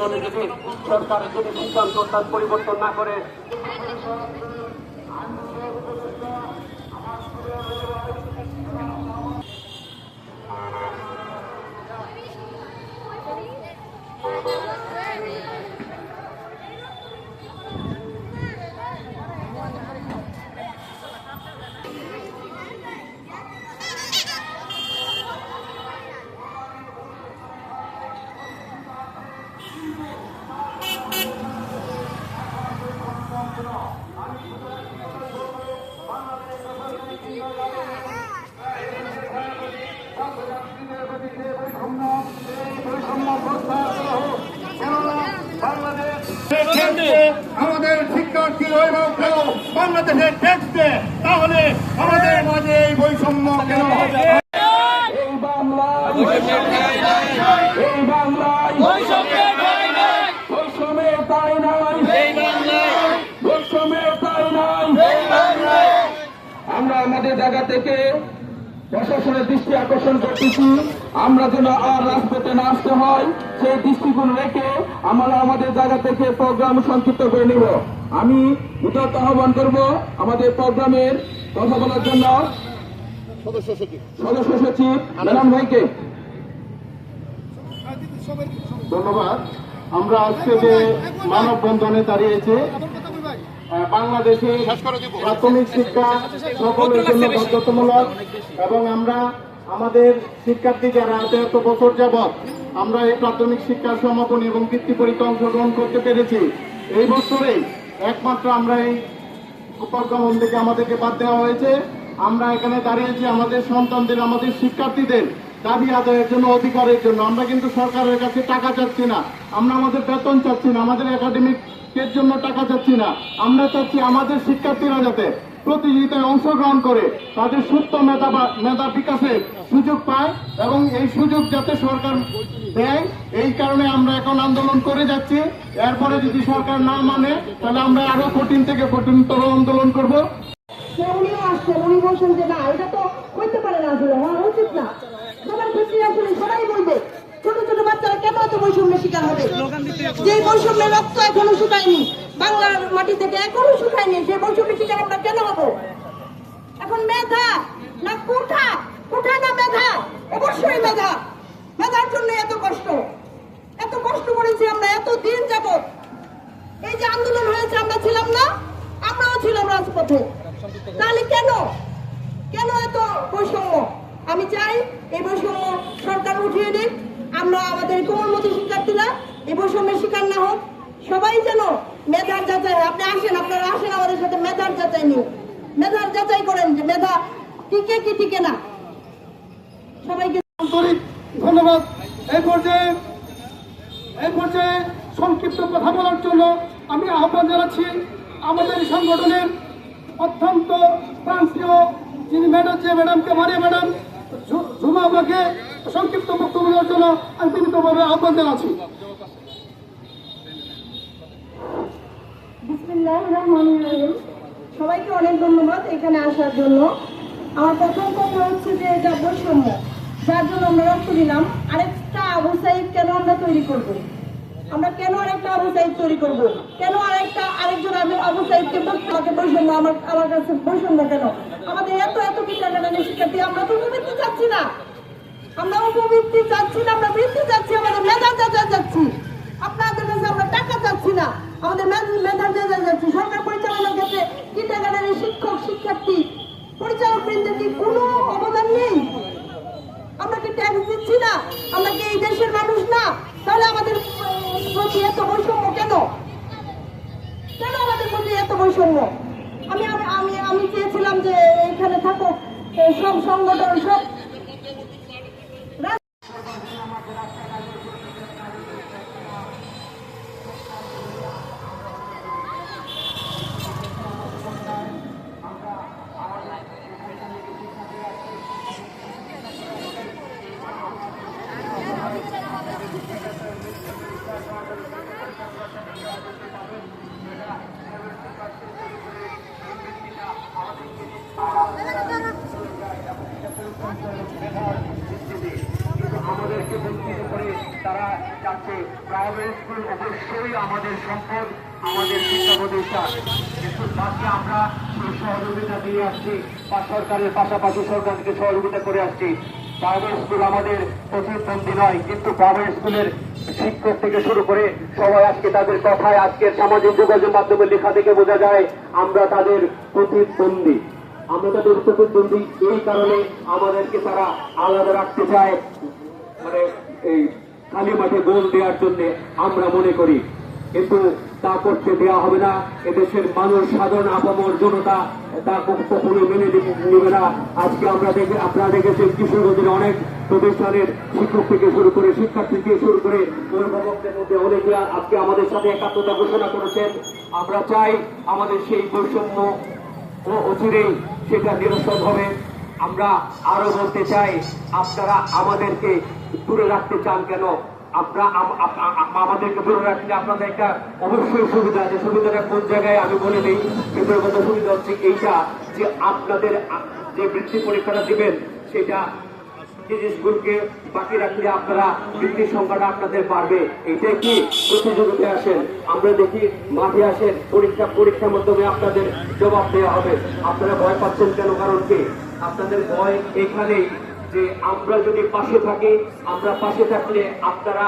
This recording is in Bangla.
আন্দোলনে যদি সরকার যদি সিদ্ধান্ত তার পরিবর্তন না করে। আমাদের শিক্ষার্থী অভিভাবকরাও বাংলাদেশে দেয় তাহলে আমাদের মাঝে এই বৈষম্য কেন এই বাংলায় এই বাংলায় বৈষম্যের তাই নাই। আমাদের জায়গা থেকে প্রশাসনের দৃষ্টি আকর্ষণ করতেছি। আমরা যেন আর রাজপথে না আসতে হয় সেই দৃষ্টিকোণ রেখে আমরা আমাদের জায়গা থেকে প্রোগ্রাম সংক্ষিপ্ত করে নিব। আমি উদারত আহ্বান করব আমাদের প্রোগ্রামের কথা বলার জন্য। সদস্য সচিব ম্যাডাম ভাইকে। ধন্যবাদ। আমরা আজকে যে মানববন্ধনে দাঁড়িয়েছি বাংলাদেশে প্রাথমিক শিক্ষা সকলের জন্য বাধ্যতামূলক এবং আমরা আমাদের শিক্ষার্থী যারা আছে, এত বছর যাবৎ আমরা এই প্রাথমিক শিক্ষার সমাপনী এবং বৃত্তি পরীক্ষা অংশগ্রহণ করতে পেরেছি। এই বছরেই একমাত্র আমরা এই উপক্রমণ থেকে আমাদেরকে বাদ দেওয়া হয়েছে। আমরা এখানে দাঁড়িয়েছি আমাদের সন্তানদের, আমাদের শিক্ষার্থীদের দাবি আদায়ের জন্য, অধিকারের জন্য। আমরা কিন্তু সরকারের কাছে টাকা চাচ্ছি না, আমরা আমাদের বেতন চাচ্ছি না, আমাদের একাডেমিকের জন্য টাকা চাচ্ছি না। আমরা চাচ্ছি আমাদের শিক্ষার্থীরা যাতে প্রতিযোগিতায় অংশগ্রহণ করে, তাদের সুপ্ত মেধা মেধা বিকাশের সুযোগ পায় এবং এই সুযোগ যাতে সরকার দেয়, এই কারণে আমরা এখন আন্দোলন করে যাচ্ছি। এরপরে যদি সরকার না মানে তাহলে আমরা আরও কঠিন থেকে কঠিনতর আন্দোলন করব। উনিও আসছেন উনি বলছেন যে না এটা তো হইতে পারে না আসলে, হওয়া উচিত না সবার ক্ষেত্রে আসলে সবাই বলবে ছোট ছোট বাচ্চারা কেন এত বৈষম্যের শিকার হবে। যে বৈষম্যের রক্ত এখনও শুকায়নি, বাংলার মাটি থেকে এখনও শুকায়নি, সেই বৈষম্যের শিকার আমরা কেন হব? এখন মেধা না কোঠা? কোঠা না মেধা? অবশ্যই মেধা। মেধার জন্য এত কষ্ট। এত কষ্ট করেছি আমরা, এত দিন যাবত এই যে আন্দোলন হয়েছে, আমরা ছিলাম না, আমরাও ছিলাম রাজপথে। তাহলে কেন? কেন এত বৈষম্য? আমি চাই এই বৈষম্য সরকার উঠিয়ে দিক। আমরা আমাদের কোমলমতি শিক্ষার্থীরা এই বৈষম্যের শিকার না হোক, সবাই যেন মেধার যাচাই। আপনি আসেন, আপনারা আসেন, আমাদের সাথে মেধার যাচাই নিন। মেধার যাচাই করেন যে মেধা টিকে কি টিকে না। সবাইকে ধন্যবাদ। এই পর্যায়ে এই পর্যায়ে সংক্ষিপ্ত কথা বলার জন্য আমি আহ্বান জানাচ্ছি আমাদের সংগঠনের অত্যন্ত প্রান্তীয় যিনি ম্যাডাম, যে ম্যাডামকে মানে ম্যাডাম ঝুমা আমাকে সংক্ষিপ্ত বক্তব্য দেওয়ার জন্য আমি আন্তরিকভাবে আহ্বান জানাচ্ছি। বিসমিল্লাহির রহমানির রহিম। সবাইকে অনেক ধন্যবাদ এখানে আসার জন্য। আমার প্রথম কথা হচ্ছে যে, এটা বৈষম্য। যার জন্য আমরা রক্ত দিলাম। আরেকটা আবু সাইদ কেন আমরা তৈরি করব? আমরা কেন আরেকটা আবু সাইদ তৈরি করব? কেন আরেকটা আরেকজন আমি আবু সাইদকে আমাকে বৈষম্য আমার আমার কাছে বৈষম্য কেন? আমাদের এত এত কিন্ডারগার্ডেনের শিক্ষার্থী আমরা তো উপবৃত্তি চাচ্ছি না। আমরা উপবৃত্তি চাচ্ছি না, আমরা বৃত্তি চাচ্ছি আমাদের মেধা চাচা চাচ্ছি। আপনাদের কাছে আমরা টাকা চাচ্ছি না। আমাদের মে- মেধা চাচা চাচ্ছি সরকার পরিচালনার ক্ষেত্রে কিন্ডারগার্ডেনের শিক্ষক, শিক্ষার্থী পরিচালক বৃন্দের কি কোনো অবদান নেই? আমরা কি ট্যাক্স দিচ্ছি না? আমরা কি এই দেশের মানুষ না? তাহলে আমাদের প্রতি এত বৈষম্য কেন? কেন আমাদের প্রতি এত বৈষম্য? আমি আমি আমি চেয়েছিলাম যে এখানে থাকো এই সব সংগঠন, সব আমাদেরকে বঞ্চিত করে তারা যাচ্ছে প্রাইভেট স্কুল অবশ্যই আমাদের সম্পদ আমাদের শিক্ষা প্রতিষ্ঠান কিন্তু তাকে আমরা সহযোগিতা দিয়ে আসছি। বা সরকারের পাশাপাশি সরকারকে সহযোগিতা করে আসছি। প্রাইভেট স্কুল আমাদের প্রতিদ্বন্দ্বী নয়, কিন্তু প্রাইভেট স্কুলের শিক্ষক থেকে শুরু করে সবাই আজকে তাদের কথায় আজকের সামাজিক যোগাযোগ মাধ্যমে লেখা থেকে বোঝা যায়, আমরা তাদের প্রতিদ্বন্দ্বী। আমরা তাদের প্রতিদ্বন্দ্বী এই কারণে আমাদেরকে তারা আলাদা রাখতে চায় মানে এই খালি মাঠে গোল দেওয়ার জন্য আমরা মনে করি। কিন্তু তা করতে দেওয়া হবে না। এদেশের মানুষ, সাধারণ আপামর জনতা তা কখনো মেনে নেবে না। আজকে আমরা দেখে আপনারা দেখেছেন কিশোরগঞ্জের অনেক প্রতিষ্ঠানের শিক্ষক থেকে শুরু করে শিক্ষার্থী থেকে শুরু করে অভিভাবকদের মধ্যে অনেকে আজকে আমাদের সাথে একাত্মতা ঘোষণা করেছেন। আমরা চাই আমাদের সেই বৈষম্য ও অচিরেই সেটা নিরসন হবে। আমরা আরও বলতে চাই, আপনারা আমাদেরকে দূরে রাখতে চান কেন? আপনারা আম- আপ- আপ- আমাদেরকে দূরে রাখলে আপনাদের একটা অবশ্যই সুবিধা আছে। সুবিধাটা কোন জায়গায় আমি বলে কিন্তু সুবিধা হচ্ছে এইটা যে আপনাদের যে বৃত্তি পরীক্ষাটা দিবেন, সেটা জিনিসগুলোকে বাকি রাখলে আপনারা বৃত্তির সংখ্যাটা আপনাদের বাড়বে। এইটাই কি প্রতিযোগিতায় আসেন? আমরা দেখি মাঠে আসেন, পরীক্ষা, পরীক্ষার মাধ্যমে আপনাদের জবাব দেওয়া হবে। আপনারা ভয় পাচ্ছেন কেন? কারণ কি? আপনাদের ভয় এখানেই যে আমরা যদি পাশে থাকি, আমরা পাশে থাকলে আপনারা